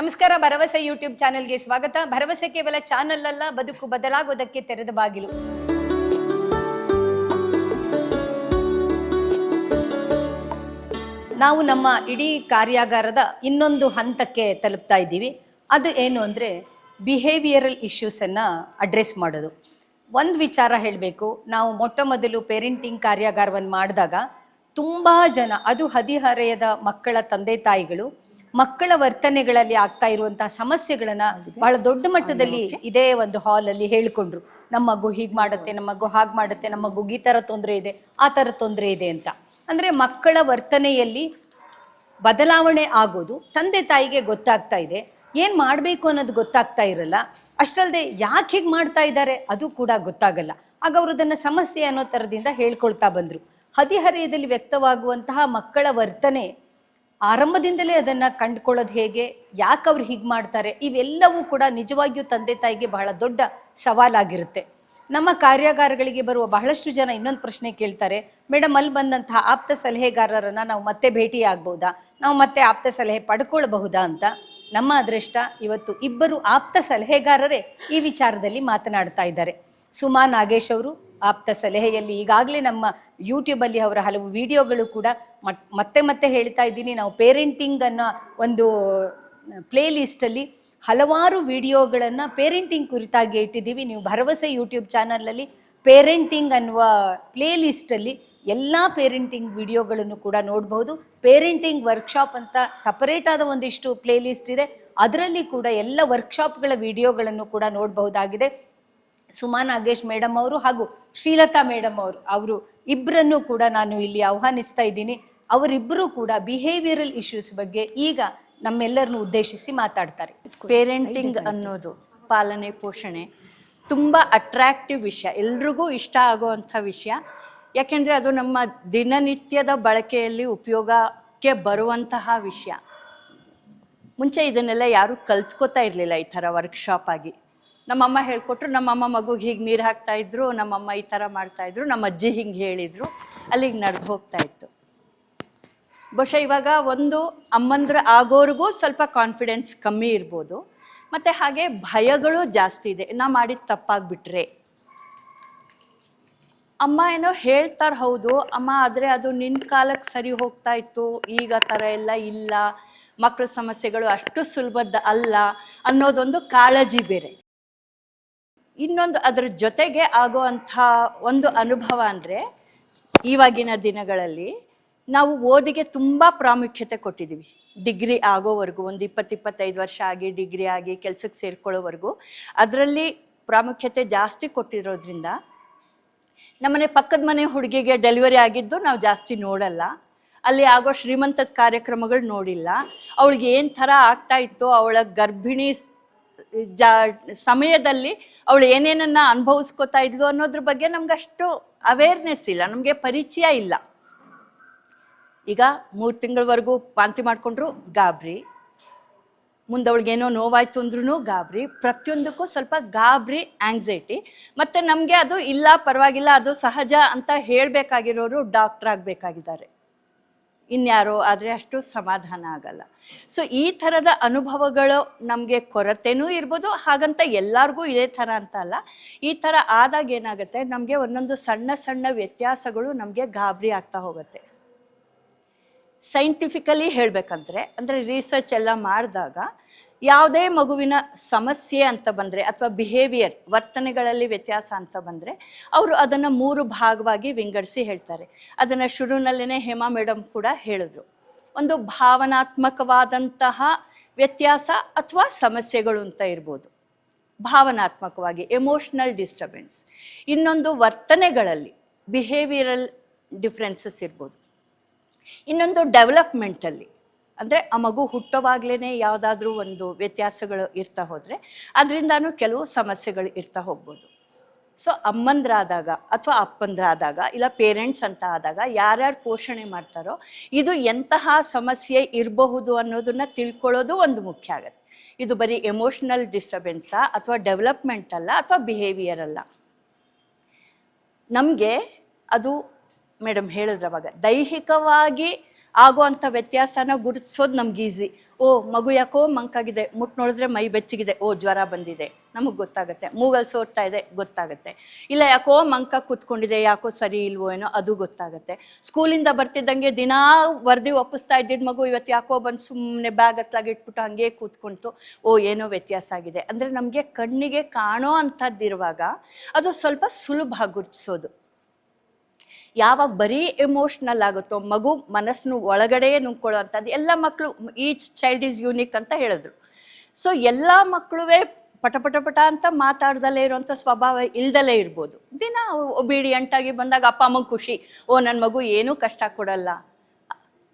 ನಮಸ್ಕಾರ, ಭರವಸೆ ಯೂಟ್ಯೂಬ್ ಚಾನೆಲ್ಗೆ ಸ್ವಾಗತ. ಭರವಸೆ ಕೇವಲ ಚಾನೆಲ್ ಅಲ್ಲ, ಬದುಕು ಬದಲಾಗೋದಕ್ಕೆ ತೆರೆದ ಬಾಗಿಲು. ನಾವು ನಮ್ಮ ಇಡೀ ಕಾರ್ಯಾಗಾರದ ಇನ್ನೊಂದು ಹಂತಕ್ಕೆ ತಲುಪ್ತಾ ಇದ್ದೀವಿ. ಅದು ಏನು ಅಂದರೆ ಬಿಹೇವಿಯರಲ್ ಇಶ್ಯೂಸನ್ನು ಅಡ್ರೆಸ್ ಮಾಡೋದು. ಒಂದು ವಿಚಾರ ಹೇಳಬೇಕು. ನಾವು ಮೊಟ್ಟ ಮೊದಲು ಪೇರೆಂಟಿಂಗ್ ಕಾರ್ಯಾಗಾರವನ್ನು ಮಾಡಿದಾಗ ತುಂಬ ಜನ, ಅದು ಹದಿಹರೆಯದ ಮಕ್ಕಳ ತಂದೆ ತಾಯಿಗಳು ಮಕ್ಕಳ ವರ್ತನೆಗಳಲ್ಲಿ ಆಗ್ತಾ ಇರುವಂತಹ ಸಮಸ್ಯೆಗಳನ್ನ ಬಹಳ ದೊಡ್ಡ ಮಟ್ಟದಲ್ಲಿ ಇದೇ ಒಂದು ಹಾಲ್ ಅಲ್ಲಿ ಹೇಳಿಕೊಂಡ್ರು. ನಮ್ಮ ಮಗು ಹೀಗ್ ಮಾಡುತ್ತೆ ನಮ್ಮ ಮಗು ಹಾಗ್ ಮಾಡುತ್ತೆ ನಮ್ಮ ಮಗು ಈ ತರ ತೊಂದರೆ ಇದೆ ಆ ತರ ತೊಂದರೆ ಇದೆ ಅಂತ. ಅಂದ್ರೆ ಮಕ್ಕಳ ವರ್ತನೆಯಲ್ಲಿ ಬದಲಾವಣೆ ಆಗೋದು ತಂದೆ ತಾಯಿಗೆ ಗೊತ್ತಾಗ್ತಾ ಇದೆ. ಏನ್ ಮಾಡಬೇಕು ಅನ್ನೋದು ಗೊತ್ತಾಗ್ತಾ ಇರಲ್ಲ. ಅಷ್ಟಲ್ಲದೆ ಯಾಕೆ ಹೀಗೆ ಮಾಡ್ತಾ ಇದ್ದಾರೆ ಅದು ಕೂಡ ಗೊತ್ತಾಗಲ್ಲ. ಆಗ ಅವರು ಅದನ್ನ ಸಮಸ್ಯೆ ಅನ್ನೋ ತರದಿಂದ ಹೇಳ್ಕೊಳ್ತಾ ಬಂದ್ರು. ಹದಿಹರೆಯದಲ್ಲಿ ವ್ಯಕ್ತವಾಗುವಂತಹ ಮಕ್ಕಳ ವರ್ತನೆ ಆರಂಭದಿಂದಲೇ ಅದನ್ನ ಕಂಡುಕೊಳ್ಳೋದು ಹೇಗೆ? ಯಾಕೆ ಅವ್ರು ಹೀಗೆ ಮಾಡ್ತಾರೆ? ಇವೆಲ್ಲವೂ ಕೂಡ ನಿಜವಾಗಿಯೂ ತಂದೆ ತಾಯಿಗೆ ಬಹಳ ದೊಡ್ಡ ಸವಾಲಾಗಿರುತ್ತೆ. ನಮ್ಮ ಕಾರ್ಯಾಗಾರಗಳಿಗೆ ಬರುವ ಬಹಳಷ್ಟು ಜನ ಇನ್ನೊಂದು ಪ್ರಶ್ನೆ ಕೇಳ್ತಾರೆ. ಮೇಡಮ್ ಅಲ್ಲಿ ಬಂದಂತಹ ಆಪ್ತ ಸಲಹೆಗಾರರನ್ನ ನಾವು ಮತ್ತೆ ಭೇಟಿ ಆಗ್ಬಹುದಾ ನಾವು ಮತ್ತೆ ಆಪ್ತ ಸಲಹೆ ಪಡ್ಕೊಳ್ಬಹುದಾ ಅಂತ? ನಮ್ಮ ಅದೃಷ್ಟ ಇವತ್ತು ಇಬ್ಬರು ಆಪ್ತ ಸಲಹೆಗಾರರೇ ಈ ವಿಚಾರದಲ್ಲಿ ಮಾತನಾಡ್ತಾ ಇದ್ದಾರೆ. ಸುಮಾ ನಾಗೇಶ್ ಅವರು ಆಪ್ತ ಸಲಹೆಯಲ್ಲಿ ಈಗಾಗಲೇ ನಮ್ಮ ಯೂಟ್ಯೂಬಲ್ಲಿ ಅವರ ಹಲವು ವಿಡಿಯೋಗಳು ಕೂಡ ಮತ್- ಮತ್ತೆ ಮತ್ತೆ ಹೇಳ್ತಾ ಇದ್ದೀನಿ. ನಾವು ಪೇರೆಂಟಿಂಗ್ ಅನ್ನೋ ಒಂದು ಪ್ಲೇ ಲಿಸ್ಟಲ್ಲಿ ಹಲವಾರು ವಿಡಿಯೋಗಳನ್ನು ಪೇರೆಂಟಿಂಗ್ ಕುರಿತಾಗಿ ಇಟ್ಟಿದ್ದೀವಿ. ನೀವು ಭರವಸೆ ಯೂಟ್ಯೂಬ್ ಚಾನಲಲ್ಲಿ ಪೇರೆಂಟಿಂಗ್ ಅನ್ನುವ ಪ್ಲೇ ಲಿಸ್ಟಲ್ಲಿ ಎಲ್ಲ ಪೇರೆಂಟಿಂಗ್ ವಿಡಿಯೋಗಳನ್ನು ಕೂಡ ನೋಡಬಹುದು ಪೇರೆಂಟಿಂಗ್ ವರ್ಕ್ಶಾಪ್ ಅಂತ ಸಪರೇಟ್ ಆದ ಒಂದಿಷ್ಟು ಪ್ಲೇ ಲಿಸ್ಟ್ ಇದೆ. ಅದರಲ್ಲಿ ಕೂಡ ಎಲ್ಲ ವರ್ಕ್ಶಾಪ್ಗಳ ವಿಡಿಯೋಗಳನ್ನು ಕೂಡ ನೋಡಬಹುದಾಗಿದೆ. ಸುಮಾ ನಾಗೇಶ್ ಮೇಡಮ್ ಅವರು ಹಾಗೂ ಶ್ರೀಲತಾ ಮೇಡಮ್ ಅವರು ಅವರು ಇಬ್ಬರನ್ನು ಕೂಡ ನಾನು ಇಲ್ಲಿ ಆಹ್ವಾನಿಸ್ತಾ ಇದ್ದೀನಿ. ಅವರಿಬ್ಬರು ಕೂಡ ಬಿಹೇವಿಯರಲ್ ಇಶ್ಯೂಸ್ ಬಗ್ಗೆ ಈಗ ನಮ್ಮೆಲ್ಲರನ್ನು ಉದ್ದೇಶಿಸಿ ಮಾತಾಡ್ತಾರೆ. ಪೇರೆಂಟಿಂಗ್ ಅನ್ನೋದು ಪಾಲನೆ, ಪೋಷಣೆ ತುಂಬ ಅಟ್ರಾಕ್ಟಿವ್ ವಿಷಯ. ಎಲ್ರಿಗೂ ಇಷ್ಟ ಆಗುವಂಥ ವಿಷಯ. ಯಾಕೆಂದರೆ ಅದು ನಮ್ಮ ದಿನನಿತ್ಯದ ಬಳಕೆಯಲ್ಲಿ ಉಪಯೋಗಕ್ಕೆ ಬರುವಂತಹ ವಿಷಯ. ಮುಂಚೆ ಇದನ್ನೆಲ್ಲ ಯಾರೂ ಕಲ್ತ್ಕೋತಾ ಇರಲಿಲ್ಲ ಈ ಥರ ವರ್ಕ್ಶಾಪ್ ಆಗಿ. ನಮ್ಮಮ್ಮ ಹೇಳ್ಕೊಟ್ರು, ನಮ್ಮಮ್ಮ ಮಗುಗೆ ಹೀಗೆ ನೀರು ಹಾಕ್ತಾ ಇದ್ರು, ನಮ್ಮಮ್ಮ ಈ ಥರ ಮಾಡ್ತಾ ಇದ್ರು, ನಮ್ಮ ಅಜ್ಜಿ ಹಿಂಗೆ ಹೇಳಿದ್ರು, ಅಲ್ಲಿಗೆ ನಡೆದು ಹೋಗ್ತಾ ಇತ್ತು. ಬಹುಶಃ ಇವಾಗ ಒಂದು ಅಮ್ಮಂದ್ರ ಆಗೋರ್ಗೂ ಸ್ವಲ್ಪ ಕಾನ್ಫಿಡೆನ್ಸ್ ಕಮ್ಮಿ ಇರ್ಬೋದು, ಮತ್ತು ಹಾಗೆ ಭಯಗಳು ಜಾಸ್ತಿ ಇದೆ. ನಾ ಮಾಡಿದ ತಪ್ಪಾಗ್ಬಿಟ್ರೆ. ಅಮ್ಮ ಏನೋ ಹೇಳ್ತಾರೆ ಹೌದು, ಅಮ್ಮ ಆದರೆ ಅದು ನಿನ್ನ ಕಾಲಕ್ಕೆ ಸರಿ ಹೋಗ್ತಾ ಇತ್ತು, ಈಗ ಥರ ಎಲ್ಲ ಇಲ್ಲ ಮಕ್ಕಳ ಸಮಸ್ಯೆಗಳು ಅಷ್ಟು ಸುಲಭದ ಅಲ್ಲ ಅನ್ನೋದೊಂದು ಕಾಳಜಿ ಬೇರೆ. ಇನ್ನೊಂದು ಅದರ ಜೊತೆಗೆ ಆಗುವಂಥ ಒಂದು ಅನುಭವ ಅಂದರೆ ಇವಾಗಿನ ದಿನಗಳಲ್ಲಿ ನಾವು ಓದಿಗೆ ತುಂಬ ಪ್ರಾಮುಖ್ಯತೆ ಕೊಟ್ಟಿದ್ದೀವಿ. ಡಿಗ್ರಿ ಆಗೋವರೆಗೂ ಒಂದು ಇಪ್ಪತ್ತು ಇಪ್ಪತ್ತೈದು ವರ್ಷ ಆಗಿ, ಡಿಗ್ರಿ ಆಗಿ, ಕೆಲಸಕ್ಕೆ ಸೇರ್ಕೊಳ್ಳೋವರೆಗೂ ಅದರಲ್ಲಿ ಪ್ರಾಮುಖ್ಯತೆ ಜಾಸ್ತಿ ಕೊಟ್ಟಿರೋದ್ರಿಂದ ನಮ್ಮನೆ ಪಕ್ಕದ ಮನೆ ಹುಡುಗಿಗೆ ಡೆಲಿವರಿ ಆಗಿದ್ದು ನಾವು ಜಾಸ್ತಿ ನೋಡಲ್ಲ. ಅಲ್ಲಿ ಆಗೋ ಶ್ರೀಮಂತದ ಕಾರ್ಯಕ್ರಮಗಳು ನೋಡಿಲ್ಲ. ಅವಳಿಗೆ ಏನು ಥರ ಆಗ್ತಾ ಇತ್ತು ಅವಳ ಗರ್ಭಿಣಿ ಜಾ, ಸಮಯದಲ್ಲಿ ಅವಳು ಏನೇನನ್ನ ಅನುಭವಿಸ್ಕೋತಾ ಇದ್ಲು ಅನ್ನೋದ್ರ ಬಗ್ಗೆ ನಮ್ಗೆ ಅಷ್ಟು ಅವೇರ್ನೆಸ್ ಇಲ್ಲ, ನಮಗೆ ಪರಿಚಯ ಇಲ್ಲ. ಈಗ ಮೂರು ತಿಂಗಳವರೆಗೂ ವಾಂತಿ ಮಾಡಿಕೊಂಡ್ರು ಗಾಬರಿ. ಮುಂದೆ ಅವಳಿಗೇನೋ ನೋವಾಯ್ತು ಅಂದ್ರೂ ಗಾಬರಿ. ಪ್ರತಿಯೊಂದಕ್ಕೂ ಸ್ವಲ್ಪ ಗಾಬ್ರಿ ಆಂಗ್ಸೈಟಿ ಮತ್ತು ನಮಗೆ ಅದು ಇಲ್ಲ, ಪರವಾಗಿಲ್ಲ, ಅದು ಸಹಜ ಅಂತ ಹೇಳಬೇಕಾಗಿರೋರು ಡಾಕ್ಟರ್ ಆಗಬೇಕಾಗಿದ್ದಾರೆ. ಇನ್ಯಾರೋ ಆದರೆ ಅಷ್ಟು ಸಮಾಧಾನ ಆಗಲ್ಲ. ಸೊ ಈ ಥರದ ಅನುಭವಗಳು ನಮಗೆ ಕೊರತೆನೂ ಇರ್ಬೋದು, ಹಾಗಂತ ಎಲ್ಲರಿಗೂ ಇದೇ ಥರ ಅಂತ ಅಲ್ಲ. ಈ ಥರ ಆದಾಗ ಏನಾಗುತ್ತೆ, ನಮಗೆ ಒಂದೊಂದು ಸಣ್ಣ ಸಣ್ಣ ವ್ಯತ್ಯಾಸಗಳು ನಮಗೆ ಗಾಬರಿ ಆಗ್ತಾ ಹೋಗುತ್ತೆ. ಸೈಂಟಿಫಿಕಲಿ ಹೇಳಬೇಕಂದ್ರೆ, ಅಂದರೆ ರಿಸರ್ಚ್ ಎಲ್ಲ ಮಾಡಿದಾಗ ಯಾವುದೇ ಮಗುವಿನ ಸಮಸ್ಯೆ ಅಂತ ಬಂದರೆ ಅಥವಾ ಬಿಹೇವಿಯರ್ ವರ್ತನೆಗಳಲ್ಲಿ ವ್ಯತ್ಯಾಸ ಅಂತ ಬಂದರೆ ಅವರು ಅದನ್ನು ಮೂರು ಭಾಗವಾಗಿ ವಿಂಗಡಿಸಿ ಹೇಳ್ತಾರೆ. ಅದನ್ನು ಶುರುವಿನಲ್ಲೇ ಹೇಮಾ ಮೇಡಮ್ ಕೂಡ ಹೇಳಿದ್ರು. ಒಂದು ಭಾವನಾತ್ಮಕವಾದಂತಹ ವ್ಯತ್ಯಾಸ ಅಥವಾ ಸಮಸ್ಯೆಗಳು ಅಂತ ಇರ್ಬೋದು. ಭಾವನಾತ್ಮಕವಾಗಿ ಎಮೋಷ್ನಲ್ ಡಿಸ್ಟರ್ಬೆನ್ಸ್ ಇನ್ನೊಂದು ವರ್ತನೆಗಳಲ್ಲಿ ಬಿಹೇವಿಯರಲ್ ಡಿಫ್ರೆನ್ಸಸ್ ಇರ್ಬೋದು. ಇನ್ನೊಂದು ಡೆವಲಪ್ಮೆಂಟಲ್ಲಿ ಅಂದರೆ ಆ ಮಗು ಹುಟ್ಟೋವಾಗಲೇ ಯಾವುದಾದ್ರೂ ಒಂದು ವ್ಯತ್ಯಾಸಗಳು ಇರ್ತಾ ಹೋದರೆ ಅದರಿಂದಾನು ಕೆಲವು ಸಮಸ್ಯೆಗಳು ಇರ್ತಾ ಹೋಗ್ಬೋದು. ಸೊ ಅಮ್ಮಂದ್ರಾದಾಗ ಅಥವಾ ಅಪ್ಪಂದ್ರಾದಾಗ ಇಲ್ಲ ಪೇರೆಂಟ್ಸ್ ಅಂತ ಆದಾಗ ಯಾರ್ಯಾರು ಪೋಷಣೆ ಮಾಡ್ತಾರೋ ಇದು ಎಂತಹ ಸಮಸ್ಯೆ ಇರಬಹುದು ಅನ್ನೋದನ್ನ ತಿಳ್ಕೊಳ್ಳೋದು ಒಂದು ಮುಖ್ಯ ಆಗತ್ತೆ. ಇದು ಬರೀ ಎಮೋಷ್ನಲ್ ಡಿಸ್ಟರ್ಬೆನ್ಸಾ ಅಥವಾ ಡೆವಲಪ್ಮೆಂಟ್ ಅಲ್ಲ ಅಥವಾ ಬಿಹೇವಿಯರ್ ಅಲ್ಲ. ನಮಗೆ ಅದು ಮೇಡಮ್ ಹೇಳಿದ್ರವಾಗ ದೈಹಿಕವಾಗಿ ಆಗುವಂಥ ವ್ಯತ್ಯಾಸನ ಗುರುತಿಸೋದು ನಮ್ಗೆ ಈಸಿ ಓ, ಮಗು ಯಾಕೋ ಮಂಕಾಗಿದೆ, ಮುಟ್ ನೋಡಿದ್ರೆ ಮೈ ಬೆಚ್ಚಗಿದೆ, ಓ, ಜ್ವರ ಬಂದಿದೆ. ನಮಗೆ ಗೊತ್ತಾಗುತ್ತೆ. ಮೂಗಲ್ ಸೋರ್ತಾ ಇದೆ, ಗೊತ್ತಾಗುತ್ತೆ. ಇಲ್ಲ ಯಾಕೋ ಮಂಕ ಕೂತ್ಕೊಂಡಿದೆ, ಯಾಕೋ ಸರಿ ಇಲ್ವೋ ಏನೋ, ಅದು ಗೊತ್ತಾಗುತ್ತೆ. ಸ್ಕೂಲಿಂದ ಬರ್ತಿದ್ದಂಗೆ ದಿನಾ ವರದಿ ಒಪ್ಪಿಸ್ತಾ ಇದ್ದಿದ್ದ ಮಗು ಇವತ್ತು ಯಾಕೋ ಬಂದು ಸುಮ್ಮನೆ ಬ್ಯಾಗ್ ಹತ್ಲಾಗಿ ಇಟ್ಬಿಟ್ಟು ಹಂಗೆ ಕೂತ್ಕೊಂತು ಓ, ಏನೋ ವ್ಯತ್ಯಾಸ ಆಗಿದೆ. ಅಂದರೆ ನಮಗೆ ಕಣ್ಣಿಗೆ ಕಾಣೋ ಅಂಥದ್ದಿರುವಾಗ ಅದು ಸ್ವಲ್ಪ ಸುಲಭ ಗುರುತಿಸೋದು. ಯಾವಾಗ ಬರೀ ಎಮೋಷ್ನಲ್ ಆಗುತ್ತೋ, ಮಗು ಮನಸ್ಸನ್ನು ಒಳಗಡೆಯೇ ನುಂಗ್ಕೊಳ್ಳೋ ಅಂಥದ್ದು ಎಲ್ಲ ಮಕ್ಕಳು ಈಚ್ ಚೈಲ್ಡ್ ಈಸ್ ಯೂನಿಕ್ ಅಂತ ಹೇಳಿದ್ರು. ಸೊ ಎಲ್ಲ ಮಕ್ಕಳುವೇ ಪಟ ಪಟ ಪಟ ಅಂತ ಮಾತಾಡ್ದಲೇ ಇರುವಂಥ ಸ್ವಭಾವ ಇಲ್ದಲೇ ಇರ್ಬೋದು. ದಿನ ಒಬಿಡಿಯಂಟ್ ಆಗಿ ಬಂದಾಗ ಅಪ್ಪ ಅಮ್ಮ ಖುಷಿ, ಓ ನನ್ನ ಮಗು ಏನೂ ಕಷ್ಟ ಕೊಡಲ್ಲ.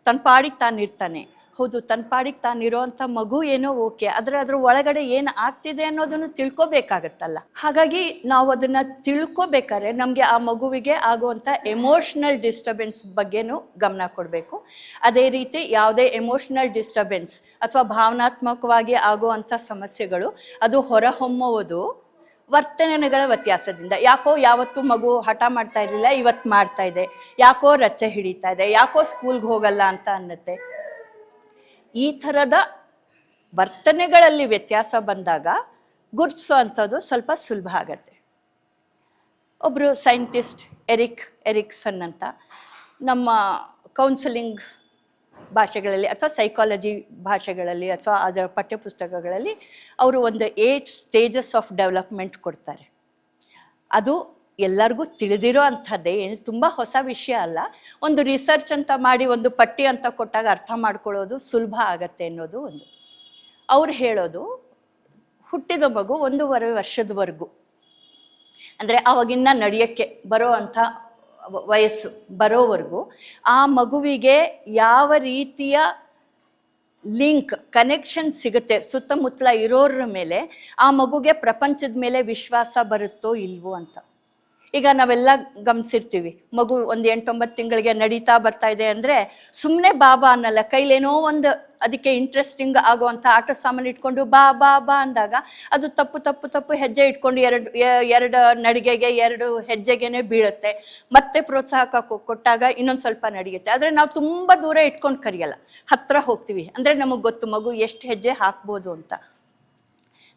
ತನ್ನ ಪಾಡಿಗೆ ತಾನು ಇರ್ತಾನೆ. ಹೌದು, ತನ್ನ ಪಾಡಿಗೆ ತಾನು ಇರೋವಂಥ ಮಗು ಏನೋ ಓಕೆ, ಆದರೆ ಅದ್ರ ಒಳಗಡೆ ಏನು ಆಗ್ತಿದೆ ಅನ್ನೋದನ್ನು ತಿಳ್ಕೊಬೇಕಾಗತ್ತಲ್ಲ. ಹಾಗಾಗಿ ನಾವು ಅದನ್ನ ತಿಳ್ಕೊಬೇಕಾದ್ರೆ ನಮಗೆ ಆ ಮಗುವಿಗೆ ಆಗುವಂಥ ಎಮೋಷ್ನಲ್ ಡಿಸ್ಟರ್ಬೆನ್ಸ್ ಬಗ್ಗೆನೂ ಗಮನ ಕೊಡಬೇಕು. ಅದೇ ರೀತಿ ಯಾವುದೇ ಎಮೋಷ್ನಲ್ ಡಿಸ್ಟರ್ಬೆನ್ಸ್ ಅಥವಾ ಭಾವನಾತ್ಮಕವಾಗಿ ಆಗುವಂಥ ಸಮಸ್ಯೆಗಳು, ಅದು ಹೊರಹೊಮ್ಮುವುದು ವರ್ತನೆಗಳ ವ್ಯತ್ಯಾಸದಿಂದ. ಯಾಕೋ ಯಾವತ್ತೂ ಮಗು ಹಠ ಮಾಡ್ತಾ ಇರಲಿಲ್ಲ, ಇವತ್ತು ಮಾಡ್ತಾ ಇದೆ. ಯಾಕೋ ರಚ್ಚೆ ಹಿಡಿತಾ ಇದೆ. ಯಾಕೋ ಸ್ಕೂಲ್ಗೆ ಹೋಗಲ್ಲ ಅಂತ ಅನ್ನತ್ತೆ. ಈ ಥರದ ವರ್ತನೆಗಳಲ್ಲಿ ವ್ಯತ್ಯಾಸ ಬಂದಾಗ ಗುರ್ತಿಸೋ ಅಂಥದ್ದು ಸ್ವಲ್ಪ ಸುಲಭ ಆಗತ್ತೆ. ಒಬ್ಬರು ಸೈಂಟಿಸ್ಟ್ ಎರಿಕ್ ಎರಿಕ್ಸನ್ ಅಂತ, ನಮ್ಮ ಕೌನ್ಸಿಲಿಂಗ್ ಭಾಷೆಗಳಲ್ಲಿ ಅಥವಾ ಸೈಕಾಲಜಿ ಭಾಷೆಗಳಲ್ಲಿ ಅಥವಾ ಅದರ ಪಠ್ಯಪುಸ್ತಕಗಳಲ್ಲಿ ಅವರು ಒಂದು ಏಟ್ ಸ್ಟೇಜಸ್ ಆಫ್ ಡೆವಲಪ್ಮೆಂಟ್ ಕೊಡ್ತಾರೆ. ಅದು ಎಲ್ಲರಿಗೂ ತಿಳಿದಿರೋ ಅಂಥದ್ದೇ. ಏನು ತುಂಬ ಹೊಸ ವಿಷಯ ಅಲ್ಲ. ಒಂದು ರಿಸರ್ಚ್ ಅಂತ ಮಾಡಿ, ಒಂದು ಪಟ್ಟಿ ಅಂತ ಕೊಟ್ಟಾಗ ಅರ್ಥ ಮಾಡ್ಕೊಳ್ಳೋದು ಸುಲಭ ಆಗತ್ತೆ ಅನ್ನೋದು ಒಂದು. ಅವ್ರು ಹೇಳೋದು, ಹುಟ್ಟಿದ ಮಗು ಒಂದೂವರೆ ವರ್ಷದವರೆಗೂ. ಅಂದರೆ ಅವಾಗಿನ್ನ ನಡೆಯೋಕ್ಕೆ ಬರೋ ಅಂಥ ವಯಸ್ಸು ಬರೋವರೆಗೂ, ಆ ಮಗುವಿಗೆ ಯಾವ ರೀತಿಯ ಲಿಂಕ್ ಕನೆಕ್ಷನ್ ಸಿಗುತ್ತೆ, ಸುತ್ತಮುತ್ತಲ ಇರೋರ ಮೇಲೆ, ಆ ಮಗುಗೆ ಪ್ರಪಂಚದ ಮೇಲೆ ವಿಶ್ವಾಸ ಬರುತ್ತೋ ಇಲ್ವೋ ಅಂತ. ಈಗ ನಾವೆಲ್ಲ ಗಮನಿಸಿರ್ತೀವಿ. ಮಗು ಒಂದು ಎಂಟೊಂಬತ್ತು ತಿಂಗಳಿಗೆ ನಡೀತಾ ಬರ್ತಾ ಇದೆ ಅಂದರೆ ಸುಮ್ಮನೆ ಬಾಬಾ ಅನ್ನಲ್ಲ. ಕೈಲೇನೋ ಒಂದು ಅದಕ್ಕೆ ಇಂಟ್ರೆಸ್ಟಿಂಗ್ ಆಗುವಂಥ ಆಟ ಸಾಮಾನು ಇಟ್ಕೊಂಡು ಬಾ ಬಾ ಬಾ ಅಂದಾಗ ಅದು ತಪ್ಪು ತಪ್ಪು ತಪ್ಪು ಹೆಜ್ಜೆ ಇಟ್ಕೊಂಡು ಎರಡು ಎರಡು ನಡಿಗೆಗೆ, ಎರಡು ಹೆಜ್ಜೆಗೆನೆ ಬೀಳುತ್ತೆ. ಮತ್ತೆ ಪ್ರೋತ್ಸಾಹ ಕೊಟ್ಟಾಗ ಇನ್ನೊಂದು ಸ್ವಲ್ಪ ನಡೆಯುತ್ತೆ. ಆದರೆ ನಾವು ತುಂಬ ದೂರ ಇಟ್ಕೊಂಡು ಕರಿಯಲ್ಲ. ಹತ್ರ ಹೋಗ್ತೀವಿ. ಅಂದರೆ ನಮಗೆ ಗೊತ್ತು ಮಗು ಎಷ್ಟು ಹೆಜ್ಜೆ ಹಾಕ್ಬೋದು ಅಂತ.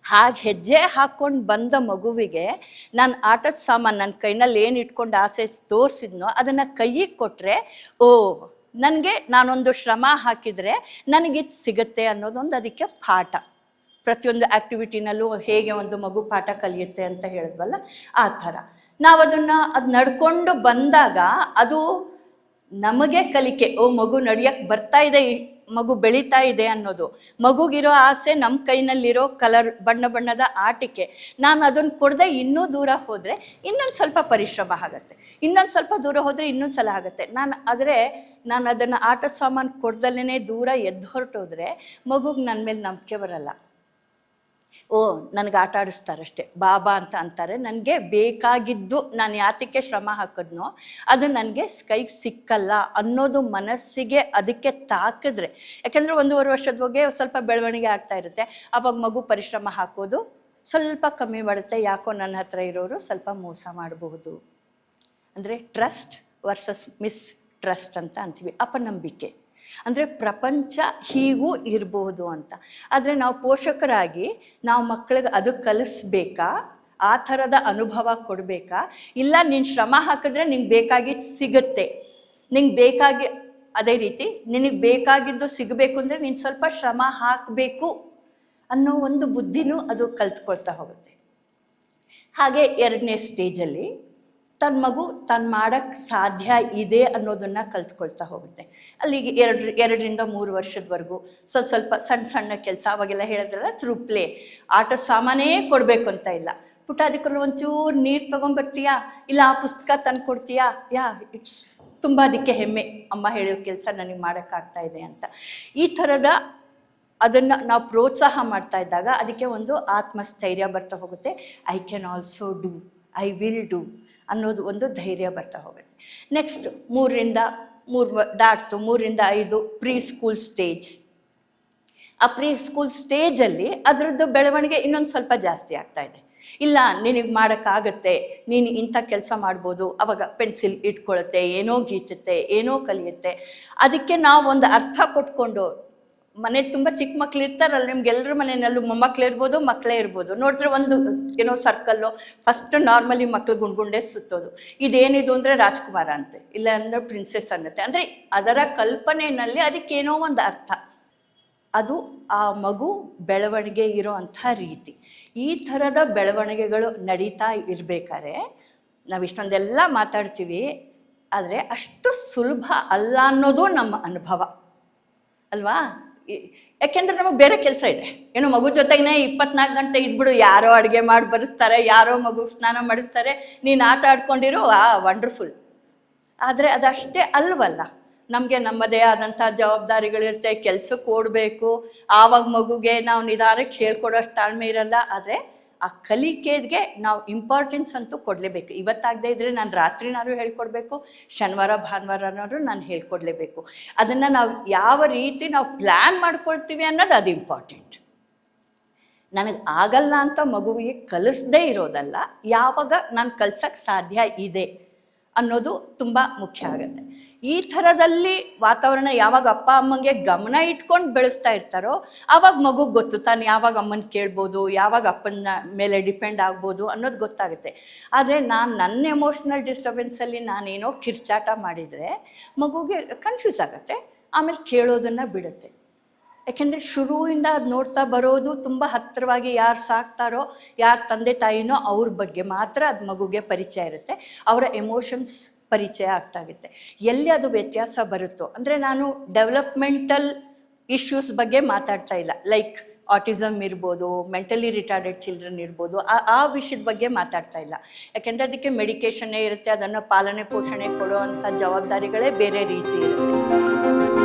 ಹಾಗೆ ಹೆಜ್ಜೆ ಹಾಕ್ಕೊಂಡು ಬಂದ ಮಗುವಿಗೆ ನಾನು ಆಟದ ಸಾಮಾನು ನನ್ನ ಕೈನಲ್ಲಿ ಏನು ಇಟ್ಕೊಂಡು ಆಸೆ ತೋರಿಸಿದ್ನೋ ಅದನ್ನು ಕೈಗೆ ಕೊಟ್ಟರೆ ಓ, ನನಗೆ ನಾನೊಂದು ಶ್ರಮ ಹಾಕಿದರೆ ನನಗಿದು ಸಿಗುತ್ತೆ ಅನ್ನೋದೊಂದು ಅದಕ್ಕೆ ಪಾಠ. ಪ್ರತಿಯೊಂದು ಆ್ಯಕ್ಟಿವಿಟಿನಲ್ಲೂ ಹೇಗೆ ಒಂದು ಮಗು ಪಾಠ ಕಲಿಯುತ್ತೆ ಅಂತ ಹೇಳಿದ್ವಲ್ಲ, ಆ ಥರ. ನಾವು ಅದನ್ನು ಅದು ನಡ್ಕೊಂಡು ಬಂದಾಗ ಅದು ನಮಗೆ ಕಲಿಕೆ, ಓ, ಮಗು ನಡಿಯಕ್ಕೆ ಬರ್ತಾ ಇದೆ ಮಗು ಬೆಳೀತಾ ಇದೆ ಅನ್ನೋದು. ಮಗುಗಿರೋ ಆಸೆ ನಮ್ಮ ಕೈನಲ್ಲಿರೋ ಕಲರ್, ಬಣ್ಣ ಬಣ್ಣದ ಆಟಿಕೆ. ನಾನು ಅದನ್ನು ಕೊಡದೆ ಇನ್ನೂ ದೂರ ಹೋದರೆ ಇನ್ನೊಂದು ಸ್ವಲ್ಪ ಪರಿಶ್ರಮ ಆಗುತ್ತೆ. ಇನ್ನೊಂದು ಸ್ವಲ್ಪ ದೂರ ಹೋದರೆ ಇನ್ನೊಂದು ಸಲ ಆಗುತ್ತೆ. ನಾನು ಆದರೆ ನಾನು ಅದನ್ನು ಆಟದ ಸಾಮಾನು ಕೊಡ್ದಲ್ಲೇ ದೂರ ಎದ್ದು ಹೊರಟೋದ್ರೆ ಮಗುಗೆ ನನ್ನ ಮೇಲೆ ನಂಬಿಕೆ ಬರಲ್ಲ. ಓ, ನನಗೆ ಆಟ ಆಡಿಸ್ತಾರಷ್ಟೇ. ಬಾಬಾ ಅಂತ ಅಂತಾರೆ. ನನಗೆ ಬೇಕಾಗಿದ್ದು ನಾನು ಯಾತಕ್ಕೆ ಶ್ರಮ ಹಾಕಿದ್ನೋ, ಅದು ನನಗೆ ಕೈಗೆ ಸಿಕ್ಕಲ್ಲ ಅನ್ನೋದು ಮನಸ್ಸಿಗೆ ಅದಕ್ಕೆ ತಾಕಿದ್ರೆ. ಯಾಕಂದರೆ ಒಂದೂವರೆ ವರ್ಷದವರೆಗೆ ಸ್ವಲ್ಪ ಬೆಳವಣಿಗೆ ಆಗ್ತಾ ಇರುತ್ತೆ. ಆವಾಗ ಮಗು ಪರಿಶ್ರಮ ಹಾಕೋದು ಸ್ವಲ್ಪ ಕಮ್ಮಿ ಮಾಡುತ್ತೆ. ಯಾಕೋ ನನ್ನ ಹತ್ರ ಇರೋರು ಸ್ವಲ್ಪ ಮೋಸ ಮಾಡಬಹುದು. ಅಂದರೆ ಟ್ರಸ್ಟ್ ವರ್ಸಸ್ ಮಿಸ್ ಟ್ರಸ್ಟ್ ಅಂತ ಅಂತೀವಿ. ಅಪನಂಬಿಕೆ. ಅಂದರೆ ಪ್ರಪಂಚ ಹೀಗೂ ಇರಬಹುದು ಅಂತ. ಆದರೆ ನಾವು ಪೋಷಕರಾಗಿ ನಾವು ಮಕ್ಕಳಿಗೆ ಅದು ಕಲಿಸ್ಬೇಕಾ? ಆ ಥರದ ಅನುಭವ ಕೊಡಬೇಕಾ? ಇಲ್ಲ ನೀನು ಶ್ರಮ ಹಾಕಿದ್ರೆ ನಿಂಗೆ ಬೇಕಾಗಿ ಸಿಗುತ್ತೆ. ನಿಂಗೆ ಬೇಕಾಗಿ, ಅದೇ ರೀತಿ ನಿನಗೆ ಬೇಕಾಗಿದ್ದು ಸಿಗಬೇಕು ಅಂದರೆ ನೀನು ಸ್ವಲ್ಪ ಶ್ರಮ ಹಾಕಬೇಕು ಅನ್ನೋ ಒಂದು ಬುದ್ಧಿನೂ ಅದು ಕಲ್ತ್ಕೊಳ್ತಾ ಹೋಗುತ್ತೆ. ಹಾಗೆ ಎರಡನೇ ಸ್ಟೇಜಲ್ಲಿ ತನ್ನ ಮಗು ತಾನು ಮಾಡೋಕ್ಕೆ ಸಾಧ್ಯ ಇದೆ ಅನ್ನೋದನ್ನ ಕಲ್ತ್ಕೊಳ್ತಾ ಹೋಗುತ್ತೆ. ಅಲ್ಲಿಗೆ ಎರಡು ಎರಡರಿಂದ ಮೂರು ವರ್ಷದವರೆಗೂ ಸ್ವಲ್ಪ ಸ್ವಲ್ಪ ಸಣ್ಣ ಸಣ್ಣ ಕೆಲಸ ಅವಾಗೆಲ್ಲ ಹೇಳಿದ್ರಲ್ಲ ಥ್ರೂ ಪ್ಲೇ ಆಟ ಸಾಮಾನೇ ಕೊಡಬೇಕು ಅಂತ ಇಲ್ಲ. ಪುಟಾಧಿಕರು ಒಂಚೂರು ನೀರು ತೊಗೊಂಬರ್ತೀಯಾ? ಇಲ್ಲ ಆ ಪುಸ್ತಕ ತಂದು ಕೊಡ್ತೀಯಾ? ಯಾ, ಇಟ್ಸ್ ತುಂಬ ಅದಕ್ಕೆ ಹೆಮ್ಮೆ. ಅಮ್ಮ ಹೇಳೋ ಕೆಲಸ ನನಗೆ ಮಾಡೋಕ್ಕಾಗ್ತಾ ಇದೆ ಅಂತ. ಈ ಥರದ ಅದನ್ನು ನಾವು ಪ್ರೋತ್ಸಾಹ ಮಾಡ್ತಾ ಇದ್ದಾಗ ಅದಕ್ಕೆ ಒಂದು ಆತ್ಮಸ್ಥೈರ್ಯ ಬರ್ತಾ ಹೋಗುತ್ತೆ. I can also do I will do ಅನ್ನೋದು ಒಂದು ಧೈರ್ಯ ಬರ್ತಾ ಹೋಗುತ್ತೆ. ನೆಕ್ಸ್ಟ್ ಮೂರರಿಂದ ಮೂರು ದಾಟ್ತು, ಮೂರರಿಂದ ಐದು ಪ್ರೀ ಸ್ಕೂಲ್ ಸ್ಟೇಜ್. ಆ ಪ್ರೀ ಸ್ಕೂಲ್ ಸ್ಟೇಜಲ್ಲಿ ಅದರದ್ದು ಬೆಳವಣಿಗೆ ಇನ್ನೊಂದು ಸ್ವಲ್ಪ ಜಾಸ್ತಿ ಆಗ್ತಾ ಇದೆ. ಇಲ್ಲ, ನಿನಗೆ ಮಾಡೋಕ್ಕಾಗತ್ತೆ, ನೀನು ಇಂಥ ಕೆಲಸ ಮಾಡ್ಬೋದು, ಅವಾಗ ಪೆನ್ಸಿಲ್ ಇಟ್ಕೊಳ್ಳುತ್ತೆ ಏನೋ ಗೀಚುತ್ತೆ, ಏನೋ ಕಲಿಯುತ್ತೆ. ಅದಕ್ಕೆ ನಾವು ಒಂದು ಅರ್ಥ ಕೊಟ್ಕೊಂಡು ಮನೆ ತುಂಬ ಚಿಕ್ಕ ಮಕ್ಳು ಇರ್ತಾರಲ್ಲ ನಿಮ್ಗೆಲ್ಲರ ಮನೆಯಲ್ಲೂ ಮೊಮ್ಮಕ್ಳು ಇರ್ಬೋದು ಮಕ್ಕಳೇ ಇರ್ಬೋದು. ನೋಡಿದ್ರೆ ಒಂದು, ಏನೋ ಸರ್ಕಲ್ಲು ಫಸ್ಟ್ ನಾರ್ಮಲಿ ಮಕ್ಳು ಗುಂಡ್ಗುಂಡೆ ಸುತ್ತೋದು. ಇದೇನಿದು ಅಂದರೆ ರಾಜ್ಕುಮಾರ ಅಂತೆ, ಇಲ್ಲ ಅಂದ್ರೆ ಪ್ರಿನ್ಸೆಸ್ ಅನ್ನತ್ತೆ. ಅಂದರೆ ಅದರ ಕಲ್ಪನೆಯಲ್ಲಿ ಅದಕ್ಕೇನೋ ಒಂದು ಅರ್ಥ. ಅದು ಆ ಮಗು ಬೆಳವಣಿಗೆ ಇರೋ ಅಂಥ ರೀತಿ. ಈ ಥರದ ಬೆಳವಣಿಗೆಗಳು ನಡೀತಾ ಇರಬೇಕಾದ್ರೆ, ನಾವು ಇಷ್ಟೊಂದೆಲ್ಲ ಮಾತಾಡ್ತೀವಿ, ಆದರೆ ಅಷ್ಟು ಸುಲಭ ಅಲ್ಲ ಅನ್ನೋದು ನಮ್ಮ ಅನುಭವ. ಅಲ್ವಾ? ಯಾಕೆಂದ್ರೆ ನಮಗೆ ಬೇರೆ ಕೆಲಸ ಇದೆ. ಏನು ಮಗು ಜೊತೆಗೇ ಇಪ್ಪತ್ನಾಲ್ಕು ಗಂಟೆ ಇದ್ಬಿಡು, ಯಾರೋ ಅಡುಗೆ ಮಾಡಿ ಬರೆಸ್ತಾರೆ, ಯಾರೋ ಮಗು ಸ್ನಾನ ಮಾಡಿಸ್ತಾರೆ, ನೀನು ಆಟ ಆಡ್ಕೊಂಡಿರೋ, ಆ ವಂಡರ್ಫುಲ್ ಆದರೆ ಅದಷ್ಟೇ ಅಲ್ವಲ್ಲ, ನಮಗೆ ನಮ್ಮದೇ ಆದಂಥ ಜವಾಬ್ದಾರಿಗಳಿರುತ್ತೆ, ಕೆಲಸಕ್ಕೆ ಓಡಬೇಕು, ಆವಾಗ ಮಗುಗೆ ನಾವು ನಿಧಾನಕ್ಕೆ ಹೇಳ್ಕೊಡೋಷ್ಟು ತಾಳ್ಮೆ ಇರಲ್ಲ, ಆದರೆ ಆ ಕಲಿಕೆಗೆ ನಾವು ಇಂಪಾರ್ಟೆನ್ಸ್ ಅಂತೂ ಕೊಡಲೇಬೇಕು. ಇವತ್ತಾಗದೇ ಇದ್ರೆ ನಾನು ರಾತ್ರಿನಾದ್ರೂ ಹೇಳ್ಕೊಡ್ಬೇಕು, ಶನಿವಾರ, ಭಾನುವಾರನಾದ್ರು ನಾನು ಹೇಳ್ಕೊಡ್ಲೇಬೇಕು. ಅದನ್ನು ನಾವು ಯಾವ ರೀತಿ ನಾವು ಪ್ಲ್ಯಾನ್ ಮಾಡ್ಕೊಳ್ತೀವಿ ಅನ್ನೋದು ಅದು ಇಂಪಾರ್ಟೆಂಟ್ ನನಗೆ ಆಗಲ್ಲ ಅಂತ ಮಗುವಿಗೆ ಕಲಿಸ್ದೇ ಇರೋದಲ್ಲ, ಯಾವಾಗ ನಾನು ಕಲ್ಸಕ್ಕೆ ಸಾಧ್ಯ ಇದೆ ಅನ್ನೋದು ತುಂಬ ಮುಖ್ಯ ಆಗುತ್ತೆ. ಈ ಥರದಲ್ಲಿ ವಾತಾವರಣ ಯಾವಾಗ ಅಪ್ಪ ಅಮ್ಮಂಗೆ ಗಮನ ಇಟ್ಕೊಂಡು ಬೆಳೆಸ್ತಾ ಇರ್ತಾರೋ ಆವಾಗ ಮಗು ಗೊತ್ತು. ತಾನು ಯಾವಾಗ ಅಮ್ಮನ ಕೇಳ್ಬೋದು, ಯಾವಾಗ ಅಪ್ಪನ ಮೇಲೆ ಡಿಪೆಂಡ್ ಆಗ್ಬೋದು ಅನ್ನೋದು ಗೊತ್ತಾಗುತ್ತೆ. ಆದರೆ ನಾನು ನನ್ನ ಎಮೋಷ್ನಲ್ ಡಿಸ್ಟರ್ಬೆನ್ಸಲ್ಲಿ ನಾನೇನೋ ಕಿರ್ಚಾಟ ಮಾಡಿದರೆ ಮಗುಗೆ ಕನ್ಫ್ಯೂಸ್ ಆಗುತ್ತೆ, ಆಮೇಲೆ ಕೇಳೋದನ್ನು ಬಿಡುತ್ತೆ. ಯಾಕೆಂದರೆ ಶುರುವಿಂದ ಅದು ನೋಡ್ತಾ ಬರೋದು ತುಂಬ ಹತ್ತಿರವಾಗಿ ಯಾರು ಸಾಕ್ತಾರೋ, ಯಾರು ತಂದೆ ತಾಯಿನೋ ಅವ್ರ ಬಗ್ಗೆ ಮಾತ್ರ ಅದು ಮಗುಗೆ ಪರಿಚಯ ಇರುತ್ತೆ. ಅವರ ಎಮೋಷನ್ಸ್ ಪರಿಚಯ ಆಗ್ತಾಗುತ್ತೆ. ಎಲ್ಲಿ ಅದು ವ್ಯತ್ಯಾಸ ಬರುತ್ತೋ, ಅಂದರೆ ನಾನು ಡೆವಲಪ್ಮೆಂಟಲ್ ಇಶ್ಯೂಸ್ ಬಗ್ಗೆ ಮಾತಾಡ್ತಾ ಇಲ್ಲ. ಲೈಕ್ ಆಟಿಸಮ್ ಇರ್ಬೋದು ಮೆಂಟಲಿ ರಿಟಾರ್ಡೆಡ್ ಚಿಲ್ಡ್ರನ್ ಇರ್ಬೋದು, ಆ ಆ ವಿಷಯದ ಬಗ್ಗೆ ಮಾತಾಡ್ತಾ ಇಲ್ಲ. ಯಾಕೆಂದರೆ ಅದಕ್ಕೆ ಮೆಡಿಕೇಷನ್ನೇ ಇರುತ್ತೆ, ಅದನ್ನು ಪಾಲನೆ ಪೋಷಣೆ ಕೊಡೋ ಅಂಥ ಜವಾಬ್ದಾರಿಗಳೇ ಬೇರೆ ರೀತಿ ಇರುತ್ತೆ.